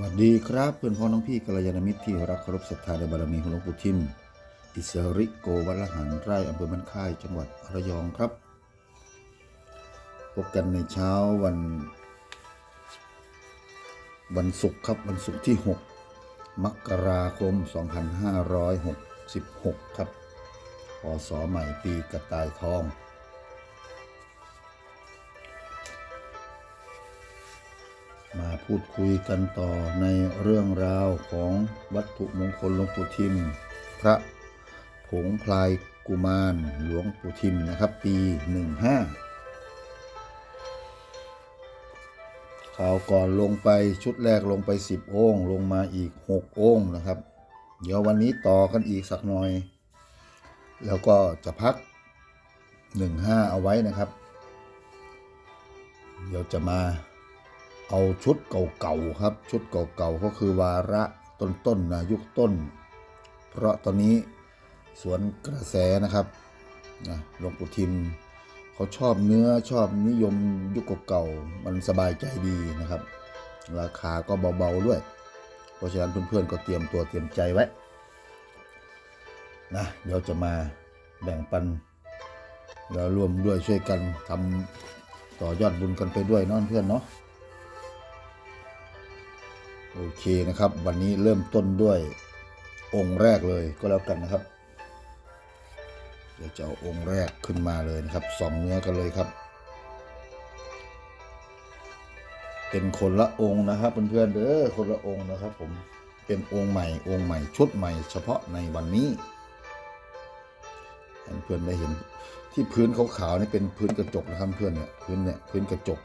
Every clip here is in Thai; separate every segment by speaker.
Speaker 1: สวัสดีครับเพื่อนพ้องน้องพี่กัลยาณมิตรที่รักเคารพศรัทธาในบารมีของหลวงปู่ทิม อิสริโกวัลหันไร่อำเภอมันค่ายจังหวัดระยองครับพบกันในเช้าวัน วันศุกร์ครับวันศุกร์ที่ 6 มกราคม 2566 ครับพศใหม่ปีกระต่ายทอง มาพูดคุยกันต่อในเรื่องราวของวัตถุมงคลหลวงปู่ทิม พระผงพลายกุมารหลวงปู่ทิมนะครับ ปี 15ข่าวก่อนลงไปชุดแรกลงไป 10 องค์ลงมาอีก 6 องค์นะครับ เดี๋ยววันนี้ต่อกันอีกสักหน่อย แล้วก็จะพัก 15 เอาไว้นะครับ เดี๋ยวจะมา เอาชุดเก่าๆครับ ชุดเก่าๆก็คือวาระต้นๆนะยุคต้น เพราะตอนนี้สวนกระแสนะครับนะหลวงปู่ทิมเขาชอบเนื้อชอบนิยมยุคเก่าๆมันสบายใจดีนะครับ ราคาก็เบาๆด้วย เพราะฉะนั้นเพื่อนๆก็เตรียมตัวเตรียมใจไว้นะเดี๋ยวจะมาแบ่งปันแล้วร่วมด้วยช่วยกันทำต่อยอดบุญกันไปด้วยน้องเพื่อนเนาะ โอเคนะครับ วันนี้เริ่มต้นด้วยองค์แรกเลยก็แล้วกันนะครับ เดี๋ยวจะเอาองค์แรกขึ้นมาเลยนะครับสองเนื้อกันเลยครับ เป็นคนละองค์นะครับเพื่อนๆเด้อคนละองค์นะครับ ผมเป็นองค์ใหม่องค์ใหม่ชุดใหม่ เฉพาะในวันนี้เพื่อนได้เห็นที่พื้นขาวๆนี่เป็นพื้นกระจกนะครับเพื่อนเนี่ยพื้นเนี่ยพื้นกระจก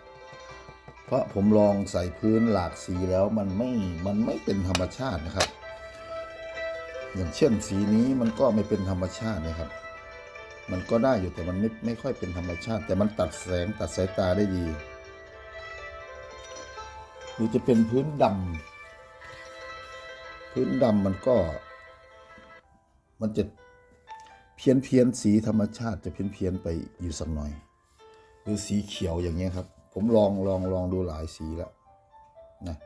Speaker 1: เพราะผมลองใส่พื้นหลากสีแล้วมันไม่ มันไม่เป็นธรรมชาตินะครับ อย่างเช่นสีนี้มันก็ไม่เป็นธรรมชาตินะครับ มันก็ได้อยู่แต่มันไม่ไม่ค่อยเป็นธรรมชาติ แต่มันตัดแสงตัดสายตาได้ดีหรือจะเป็นพื้นดำพื้นดำมันก็ มันจะเพี้ยนเพี้ยนสีธรรมชาติจะเพี้ยนเพียนไปอยู่สักหน่อย หรือสีเขียวอย่างเงี้ยครับ ผมลองลองลองดูหลายสีแล้วนะ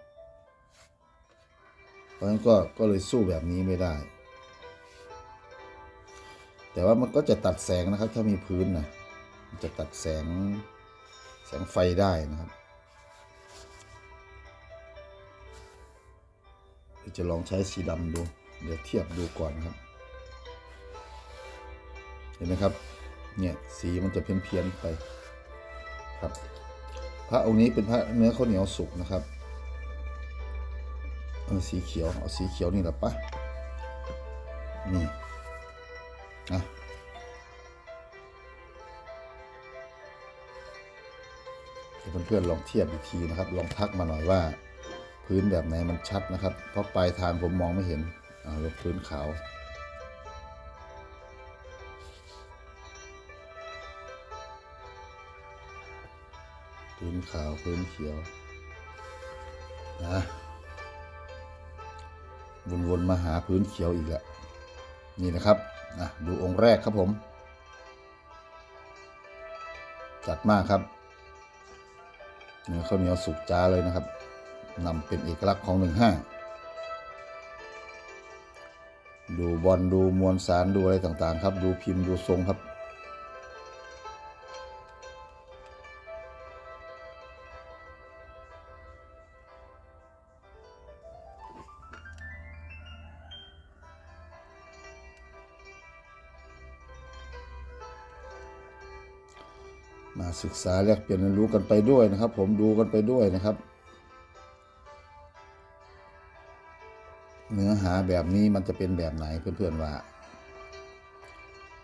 Speaker 1: เพราะฉะนั้นก็ก็เลยสู้แบบนี้ไม่ได้ แต่ว่ามันก็จะตัดแสงนะครับ ถ้ามีพื้นนะนจะตัดแสงแสงไฟได้นะครับจะลองใช้สีดำดู เดี๋ยวเทียบดูก่อนครับ เห็นไหมครับ เนี่ย สีมันจะเพี้ยนๆไปครับ พระองค์นี้เป็นพระเนื้อข้าวเหนียวสุกนะครับเออสีเขียวเอาสีเขียวนี่แหละปะนี่อะเพื่อนๆลองเทียบอีกทีนะครับ ลองทักมาหน่อยว่า พื้นแบบไหนมันชัดนะครับ เพราะปลายทางผมมองไม่เห็นอ่าลบพื้นขาว พื้นขาวพื้นเขียวนะวนๆมาหาพื้นเขียวอีกล้วนี่นะครับนะดูองค์แรกครับผม จัดมากครับเนื้อข้าวเหนียวสุกจ้าเลยนะครับนำเป็นเอกลักษณ์ของหนึ่งห้าดูบอลดูมวลสารดูอะไรต่างๆ ครับ ดูพิมพ์ดูทรงครับ ศึกษาแลกเปลี่ยนเรียนรู้กันไปด้วยนะครับ ผมดูกันไปด้วยนะครับ เนื้อหาแบบนี้มันจะเป็นแบบไหนเพื่อนๆว่า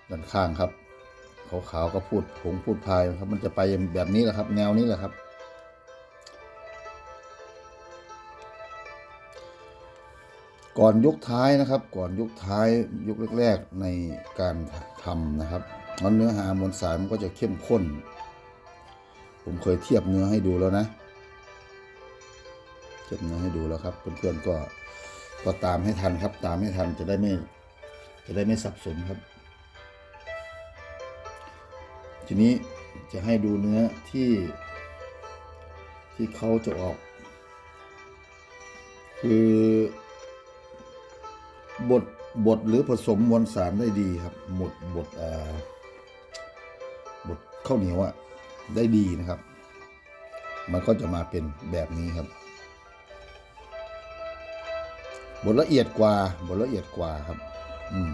Speaker 1: ด้านข้างครับขาวๆก็พูดผงพูดพายครับ มันจะไปแบบนี้แหละครับ แนวนี้แหละครับ ก่อนยุคท้ายนะครับ ก่อนยุคท้ายยุคแรก ๆในการทำนะครับเพราะเนื้อหามวลสารมันก็จะเข้มข้น ผมเคยเทียบเนื้อให้ดูแล้วนะเทียบเนื้อให้ดูแล้วครับเพื่อนๆก็ก็ตามให้ทันครับ ตามให้ทันจะได้ไม่จะได้ไม่สับสนครับ ทีนี้จะให้ดูเนื้อที่ที่เขาจะออก คือบดบดหรือผสมมวลสารได้ดีครับ หมดบดอ่าบดข้าวเหนียวอะ ได้ดีนะครับ มันก็จะมาเป็นแบบนี้ครับ บทละเอียดกว่าบทละเอียดกว่าครับ อืม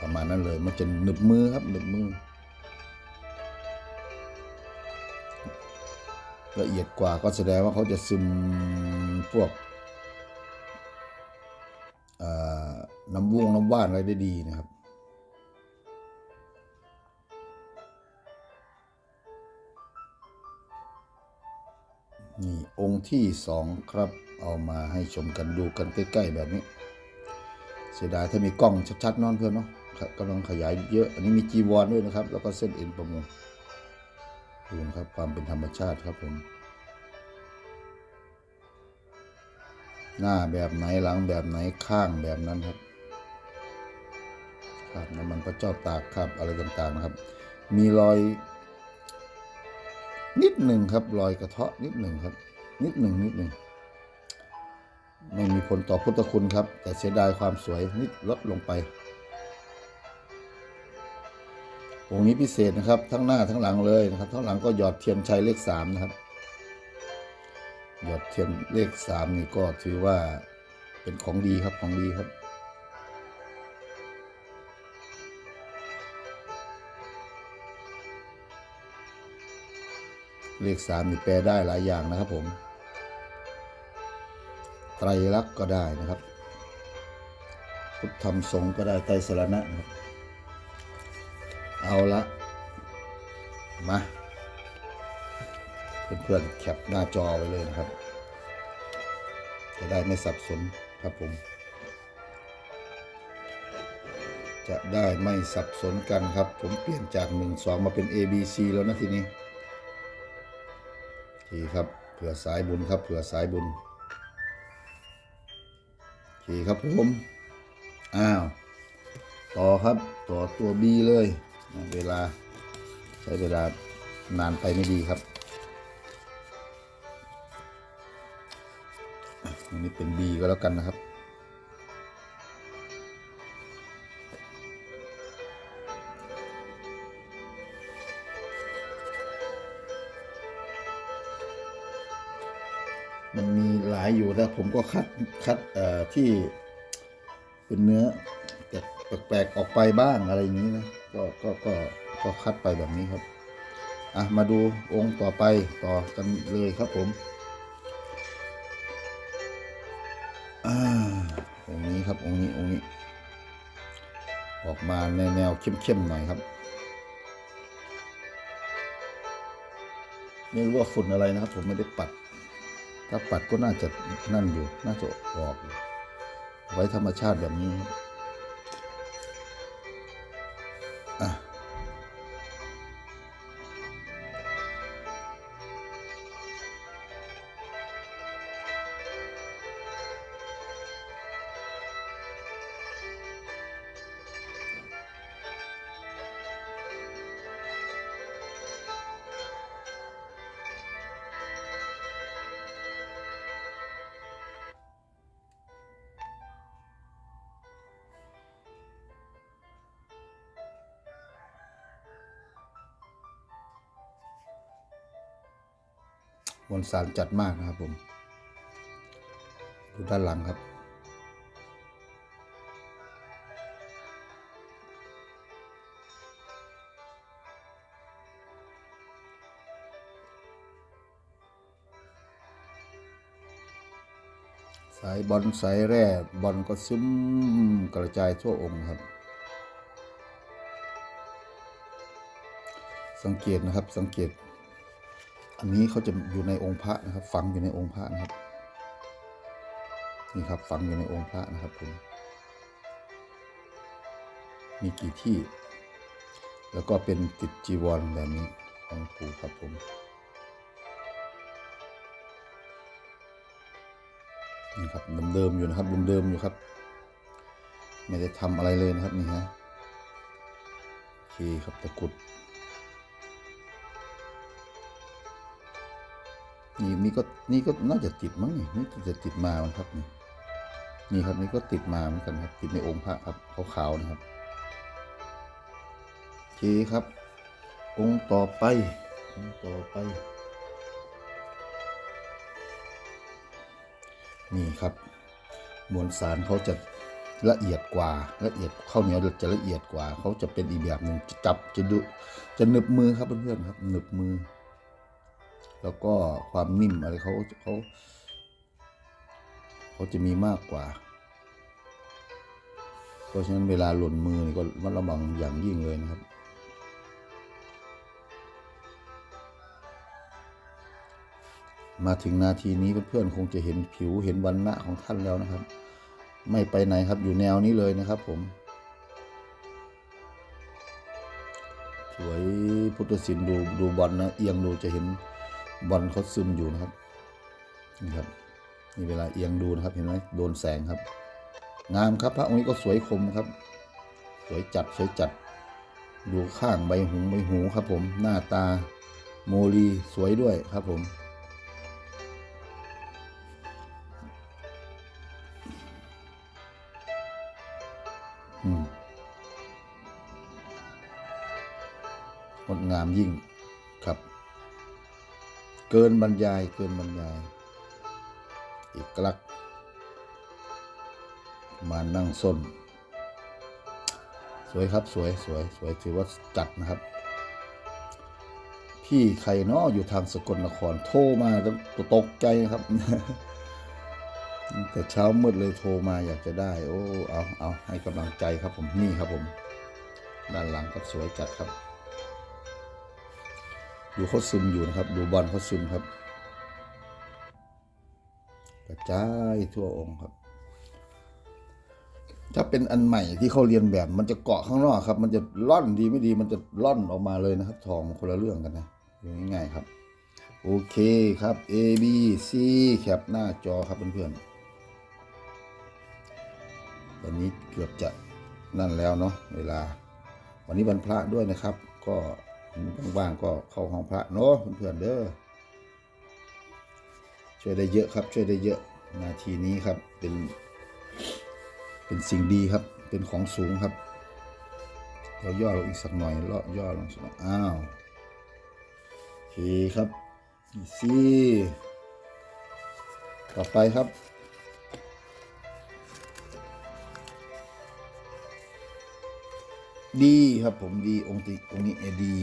Speaker 1: ประมาณนั้นเลย มันจะหนึบมือครับหนึบมือ ละเอียดกว่าก็แสดงว่าเขาจะซึมพวกน้ำว่งน้ำว่านอะไรได้ดีนะครับ นี่องค์ที่สองครับ เอามาให้ชมกันดูกันใกล้ๆแบบนี้ เสียดายถ้ามีกล้องชัดๆนอนเพื่อนเนาะกำลังขยายเยอะ อันนี้มีจีวรด้วยนะครับ แล้วก็เส้นเอ็นประมงดูนะครับความเป็นธรรมชาติครับผมหน้าแบบไหนหลังแบบไหนข้างแบบนั้นครับครับน้ำมันพระเจ้าตากครับอะไรต่างๆนะครับ มีรอย นิดหนึ่งครับรอยกระเทาะนิดหนึ่งครับ นิดหนึ่งนิดหนึ่งไม่มีผลต่อพุทธคุณครับ แต่เสียดายความสวยนิดลดลงไปองค์นี้พิเศษนะครับ ทั้งหน้าทั้งหลังเลยนะครับ ทั้งหลังก็หยอดเทียนชัยเลขสามนะครับ หยอดเทียนเลขสามนี่ก็ถือว่าเป็นของดีครับของดีครับ เลขสามนี่แปลได้หลายอย่างนะครับผม ไตรลักษณ์ก็ได้นะครับ พุทธธรรมสงฆ์ก็ได้ไตรสรณะนะครับ เอาละ มาเพื่อนๆแคปหน้าจอไว้เลยนะครับ จะได้ไม่สับสนครับผม จะได้ไม่สับสนกันครับ ผมเปลี่ยนจาก 1 2 มาเป็น A B C แล้วนะทีนี้ คครับเผื่อสายบุญครับเผื่อสายบุญโอเคครับผมอ้าวต่อครับต่อตัว B เลย เวลาใช้เวลานานไปไม่ดีครับอันนี้เป็น B ก็แล้วกันนะครับ มันมีหลายอยู่แต่ผมก็คัดคัดที่เป็นเนื้อแปลกๆออกไปบ้างอะไรอย่างนี้นะก็ก็ก็ก็คัดไปแบบนี้ครับอะมาดูองค์ต่อไปต่อกันเลยครับผมอ่าองค์นี้ครับองค์นี้องค์นี้ ออกมาในแนวเข้มๆหน่อยครับไม่รู้ว่าฝุ่นอะไรนะครับ ผมไม่ได้ปัด ถ้าปัดก็น่าจะนั่นอยู่ น่าจะออก ไว้ธรรมชาติแบบนี้ มวลสารจัดมากนะครับผม ดูด้านหลังครับ สายบอลสายแร่บอลก็ซึมกระจายทั่วองค์ครับ สังเกตนะครับสังเกต อันนี้เขาจะอยู่ในองค์พระนะครับ ฝังอยู่ในองค์พระนะครับ นี่ครับฝังอยู่ในองค์พระนะครับผมมีกี่ที่ แล้วก็เป็นติดจีวรแบบนี้ของปู่ครับผมนี่ครับเดิมๆอยู่นะครับเดิมๆอยู่ครับ ไม่ได้ทำอะไรเลยนะครับนี่ฮะโอเคครับตะกรุด นี่นี่ก็นี่ก็น่าจะติดมั้งนี่นี่จะติดมามันครับนี่นี่ครับนี่ก็ติดมาเหมือนกันครับ ติดในองค์พระครับขาวๆนะครับโอเคครับ องค์ต่อไปองค์ต่อไป นี่ครับ มวลสารเขาจะละเอียดกว่าละเอียดข้าวเหนียวจะละเอียดกว่า เขาจะเป็นอีกแบบหนึ่งจะจับจะดูจะหนึบมือครับเพื่อนๆครับหนึบมือ แล้วก็ความนิ่มอะไรเขาเขาเขาจะมีมากกว่า เพราะฉะนั้นเวลาหล่นมือนี่ก็มันระวังอย่างยิ่งเลยนะครับ มาถึงนาทีนี้เพื่อนๆคงจะเห็นผิวเห็นวันณะของท่านแล้วนะครับ ไม่ไปไหนครับอยู่แนวนี้เลยนะครับผมสวยพุทธศิลป์ดูดูบอลนะเอียงดูจะเห็น บอลเขาซึมอยู่นะครับนี่ครับนี่เวลาเอียงดูนะครับเห็นไหมโดนแสงครับ งามครับพระองค์นี้ก็สวยคมครับ สวยจัดสวยจัด ดูข้างใบหูใบหูครับผมหน้าตาโมลีสวยด้วยครับผมอืมงดงามยิ่ง เกินบรรยายเกินบรรยายเอกลัก มานั่งส้น สวยครับสวยสวยสวยถือว่าจัดนะครับ พี่ใครเนาะอยู่ทางสกลนครโทรมาต้องตกใจนะครับ แต่เช้ามืดเลยโทรมาอยากจะได้ โอ้เอาเอาให้กำลังใจครับผมนี่ครับผม ด้านหลังก็สวยจัดครับ ดูเขาซึมอยู่นะครับ ดูบอลเขาซึมครับ กระจายทั่วองค์ครับ ถ้าเป็นอันใหม่ที่เขาเรียนแบบ มันจะเกาะข้างนอกครับ มันจะล่อนดีไม่ดี มันจะล่อนออกมาเลยนะครับ ทองคนละเรื่องกันนะง่ายๆครับโอเคครับ A B C แคปหน้าจอครับเพื่อนๆวันนี้เกือบจะนั่นแล้วเนาะเวลา วันนี้วันพระด้วยนะครับ ก็ ว่างๆก็เข้าห้องพระเนาะเพื่อนๆเด้อช่วยได้เยอะครับ ช่วยได้เยอะนาทีนี้ครับเป็น เป็นสิ่งดีครับ เป็นของสูงครับเราย่อลงอีกสักหน่อยเลาะย่อลงสักหน่อยอ้าวโอเคครับนี่ต่อไปครับ ดีครับผมดีองค์ติองค์นี้เอดี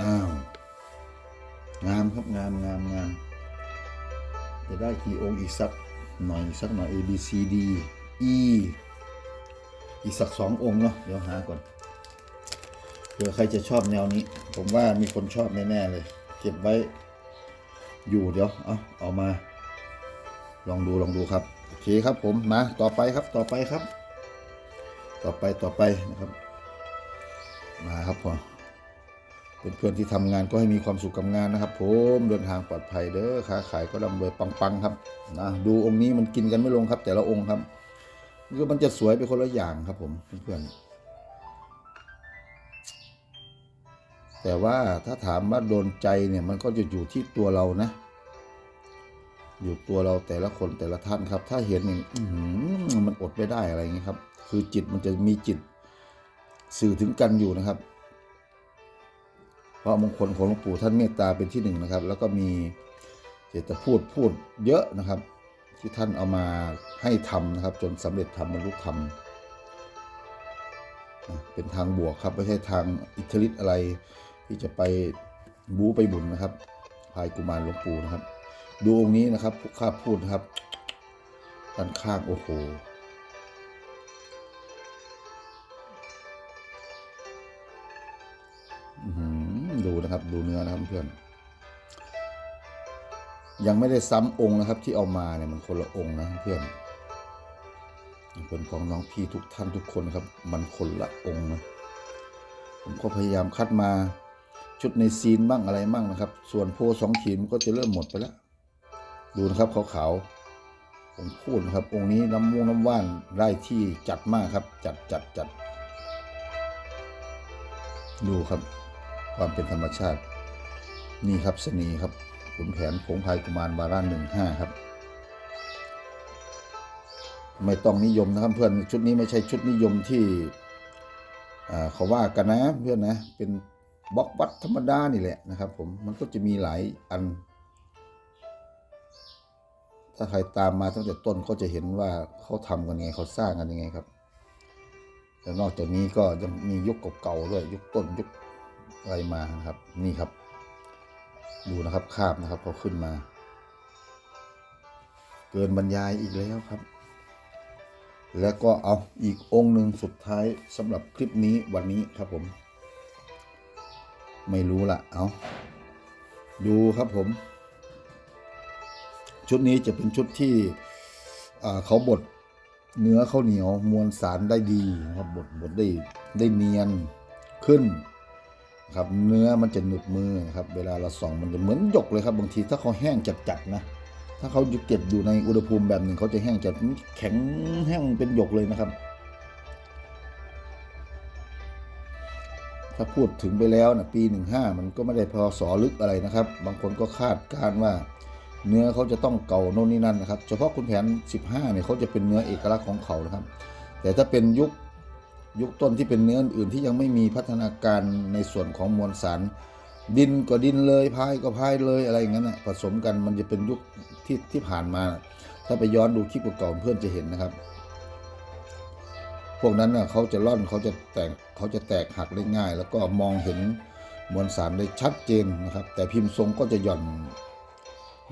Speaker 1: อ้าวงามครับงามงามงามจะได้กี่องค์อีกสักหน่อยสักหน่อย A B C D E อีกสักสององค์เนาะเดี๋ยวหาก่อนเผื่อใครจะชอบแนวนี้ ผมว่ามีคนชอบแน่ๆเลย เก็บไว้อยู่เดี๋ยวเอาเอามา ลองดูลองดูครับ เคครับผมมาต่อไปครับต่อไปครับ ต่อไปต่อไปนะครับ มาครับพอเพื่อนๆที่ทำงานก็ให้มีความสุขกับงานนะครับ ผมเดินทางปลอดภัยเด้อค้าขายก็ร่ำรวยปังๆครับนะดูองค์นี้มันกินกันไม่ลงครับ แต่ละองค์ครับคือมันจะสวยไปคนละอย่างครับ ผมเพื่อนๆแต่ว่าถ้าถามว่าโดนใจเนี่ยมันก็จะอยู่ที่ตัวเรานะ อยู่ตัวเราแต่ละคนแต่ละท่านครับ ถ้าเห็นอย่างมันอดไม่ได้อะไรอย่างนี้ครับ คือจิตมันจะมีจิตสื่อถึงกันอยู่นะครับ เพราะมงคลของหลวงปู่ท่านเมตตาเป็นที่หนึ่งนะครับ แล้วก็มีเจตพูดพูดเยอะนะครับ ที่ท่านเอามาให้ทำนะครับ จนสำเร็จทำบรรลุธรรมเป็นทางบวกครับ ไม่ใช่ทางอิทธิฤทธิ์อะไร ที่จะไปบู๊ไปบุญนะครับพายกุมารหลวงปู่นะครับ ดูองค์นี้นะครับข้าพูดนะครับด้านข้างโอ้โหดูนะครับดูเนื้อนะครับเพื่อน ยังไม่ได้ซ้ำองค์นะครับ ที่เอามาเนี่ยมันคนละองค์นะเพื่อนเป็นของน้องพี่ทุกท่านทุกคนครับ มันคนละองค์นะผมก็พยายามคัดมาชุดในซีนบ้างอะไรบ้างนะครับ ส่วนโพสองขีดมันก็จะเริ่มหมดไปแล้ว ดูนะครับขาวๆผมพูดนะครับ องค์นี้น้ำม่วงน้ำว่านได้ที่จัดมากครับ จัดจัดจัดดูครับ ความเป็นธรรมชาติ นี่ครับเสนีครับขุนแผนผงพายกุมารวาระหนึ่งห้าครับ ไม่ต้องนิยมนะครับเพื่อนชุดนี้ไม่ใช่ชุดนิยมที่อ่าเขาว่ากันนะเพื่อนนะเป็นบล็อกวัดธรรมดานี่แหละนะครับ ผมมันก็จะมีหลายอัน ถ้าใครตามมาตั้งแต่ต้นก็จะเห็นว่าเขาทำกันยังไงเขาสร้างกันยังไงครับ แต่นอกจากนี้ก็ยังมียุคเก่าๆด้วยยุคต้นยุคอะไรมานะครับ นี่ครับ ดูนะครับคาบนะครับเขาขึ้นมา เกินบรรยายอีกแล้วครับ แล้วก็เอาอีกองค์หนึ่งสุดท้ายสำหรับคลิปนี้วันนี้ครับผม ไม่รู้ละเอาดูครับผม ชุดนี้จะเป็นชุดที่เขาบดเนื้อข้าวเหนียวมวลสารได้ดีนะครับบดบดได้ได้เนียนขึ้นนะครับเนื้อมันจะหนึบมือนะครับ เวลาเราส่องมันจะเหมือนหยกเลยครับ บางทีถ้าเขาแห้งจัดๆนะ ถ้าเขาเก็บอยู่ในอุณหภูมิแบบหนึ่งเขาจะแห้งจัดแข็งแห้งเป็นหยกเลยนะครับ ถ้าพูดถึงไปแล้วนะปีหนึ่งห้ามันก็ไม่ได้พอสอลึกอะไรนะครับ บางคนก็คาดการณ์ว่า เนื้อเขาจะต้องเก่าโน่นนี่นั่นนะครับ เฉพาะคุณแผน 15เนี่ยเขาจะเป็นเนื้อเอกลักษณ์ของเขานะครับ แต่ถ้าเป็นยุคยุคต้นที่เป็นเนื้ออื่นที่ยังไม่มีพัฒนาการในส่วนของมวลสาร ดินก็ดินเลยพายก็พายเลยอะไรอย่างนั้นนะผสมกันมันจะเป็นยุคที่ที่ผ่านมา ถ้าไปย้อนดูคลิปเก่าเพื่อนจะเห็นนะครับ พวกนั้นน่ะเขาจะร่อนเขาจะแตกเขาจะแตกหักได้ง่าย แล้วก็มองเห็นมวลสารได้ชัดเจนนะครับ แต่พิมพ์ทรงก็จะหย่อน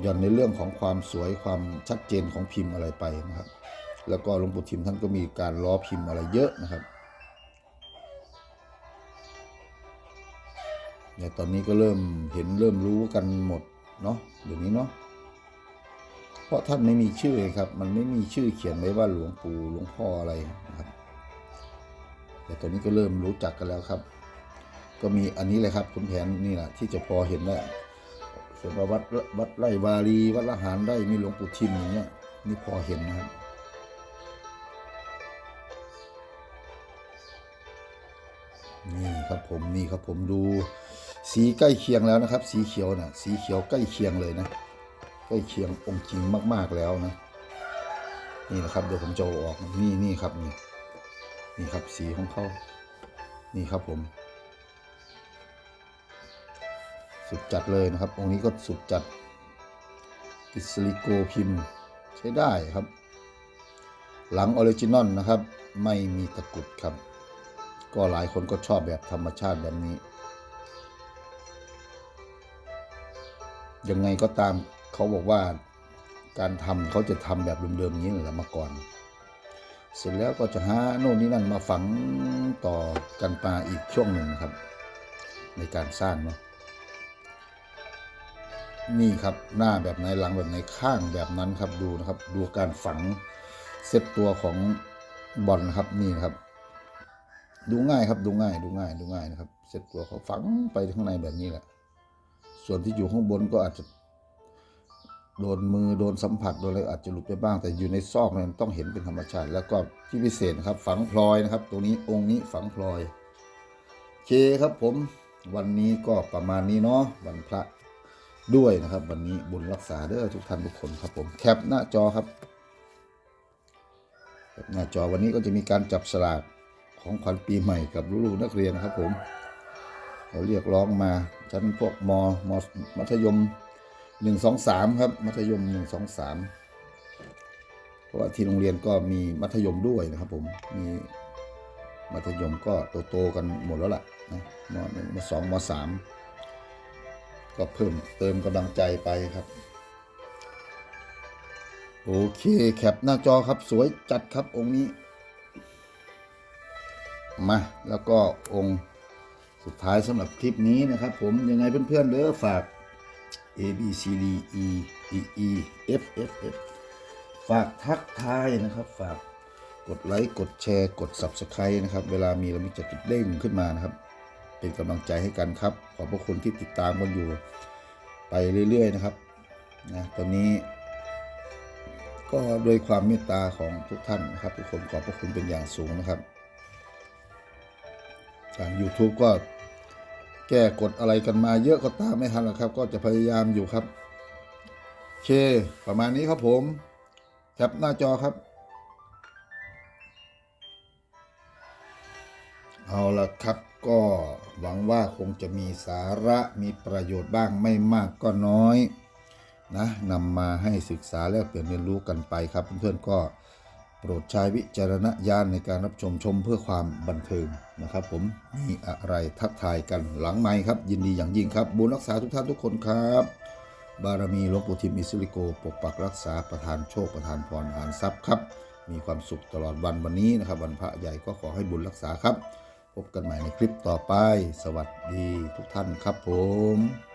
Speaker 1: ย่อนในเรื่องของความสวยความชัดเจนของพิมพ์อะไรไปนะครับ แล้วก็หลวงปู่ทิมท่านก็มีการล้อพิมพ์อะไรเยอะนะครับเนี่ยตอนนี้ก็เริ่มเห็นเริ่มรู้กันหมดเนาะเดี๋ยวนี้เนาะเพราะท่านไม่มีชื่อไงครับ มันไม่มีชื่อเขียนไว้ว่าหลวงปู่หลวงพ่ออะไรนะครับแต่ตอนนี้ก็เริ่มรู้จักกันแล้วครับ ก็มีอันนี้เลยครับคุณแผนนี่แหละที่จะพอเห็นได้ส่วนวัดวัดไร่วารีวัดละหารได้มีหลวงปู่ทิมอย่างเงี้ยนี่พอเห็นนะครับนี่ครับผมนี่ครับผมดู สีใกล้เคียงแล้วนะครับ สีเขียวนะสีเขียวใกล้เคียงเลยนะ ใกล้เคียงองค์จริงมาก ๆแล้วนะ นี่นะครับเดี๋ยวผมจะอออกนี่นี่ครับนี่นี่ครับสีของเขานี่ครับผม สุดจัดเลยนะครับ องค์นี้ก็สุดจัดอิสลิโกพิมพ์ใช้ได้ครับ หลังออริจินอลนะครับ ไม่มีตะกุดครับ ก็หลายคนก็ชอบแบบธรรมชาติแบบนี้ ยังไงก็ตามเขาบอกว่าการทำเขาจะทำแบบเดิมๆนี้แหละมาก่อน เสร็จแล้วก็จะหาโน่นนี่นั่นมาฝังต่อกันมาอีกช่วงหนึ่งครับ ในการสร้างเนาะ นี่ครับหน้าแบบไหนหลังแบบไหนข้างแบบนั้นครับดูนะครับ ดูการฝังเซตตัวของบอลนะครับนี่นะครับ ดูง่ายครับดูง่าย ดูง่ายดูง่ายนะครับ เซตตัวเขาฝังไปข้างในแบบนี้แหละ ส่วนที่อยู่ข้างบนก็อาจจะโดนมือโดนสัมผัสโดนอะไรอาจจะหลุดไปบ้าง แต่อยู่ในซอกมันต้องเห็นเป็นธรรมชาติ แล้วก็ที่พิเศษนะครับ ฝังพลอยนะครับ ตรงนี้องค์นี้ฝังพลอยเคครับผม วันนี้ก็ประมาณนี้เนาะวันพระ ด้วยนะครับ วันนี้บุญรักษาเด้อทุกท่านทุกคนครับผมแคปหน้าจอครับแคปหน้าจอวันนี้ก็จะมีการจับสลากของขวัญปีใหม่กับลูกๆนักเรียนนะครับผมเขาเรียกร้องมาชั้นพวกมมมัธยมหนึ่งสองสามครับ มัธยมหนึ่งสองสามเพราะว่าที่โรงเรียนก็มีมัธยมด้วยนะครับผมมีมัธยมก็โตๆกันหมดแล้วล่ะนะมหนึ่งมสองมสาม ก็เพิ่มเติมกำลังใจไปครับ โอเคแคปหน้าจอครับสวยจัดครับองค์นี้ มาแล้วก็องค์สุดท้ายสำหรับคลิปนี้นะครับ ผมยังไงเพื่อนๆเด้อฝาก A B C D E E E F F F ฝากทักทายนะครับ ฝากกดไลค์กดแชร์กด Subscribe นะครับ เวลามีเรามีจะติดเด้งขึ้นมานะครับ เป็นกำลังใจให้กันครับ ขอบพระคุณที่ติดตามกันอยู่ ไปเรื่อย ๆ นะครับนะตอนนี้ก็โดวยความเมตตาของทุกท่านนะครับ ทุกคนขอบพระคุณเป็นอย่างสูงนะครับทาง YouTube ก็แก้กฎอะไรกันมาเยอะก็ตามไม่ทันหรอกครับ ก็จะพยายามอยู่ครับ เค ประมาณนี้ครับผม แคปหน้าจอครับ เอาละครับก็หวังว่าคงจะมีสาระมีประโยชน์บ้างไม่มากก็น้อยนะนำมาให้ศึกษาแลกเปลี่ยนเรียนรู้กันไปครับ เพื่อนๆก็โปรดใช้วิจารณญาณในการรับชมชมเพื่อความบันเทิงนะครับ ผมมีอะไรทักทายกันหลังไมค์ครับ ยินดีอย่างยิ่งครับ บุญรักษาทุกท่านทุกคนครับ บารมีหลวงปู่ทิมอิสริโก ปกปักรักษาประทานโชคประทานพรหานทรัพย์ครับ มีความสุขตลอดวันวันนี้นะครับ วันพระใหญ่ก็ขอให้บุญรักษาครับ พบกันใหม่ในคลิปต่อไป สวัสดีทุกท่านครับผม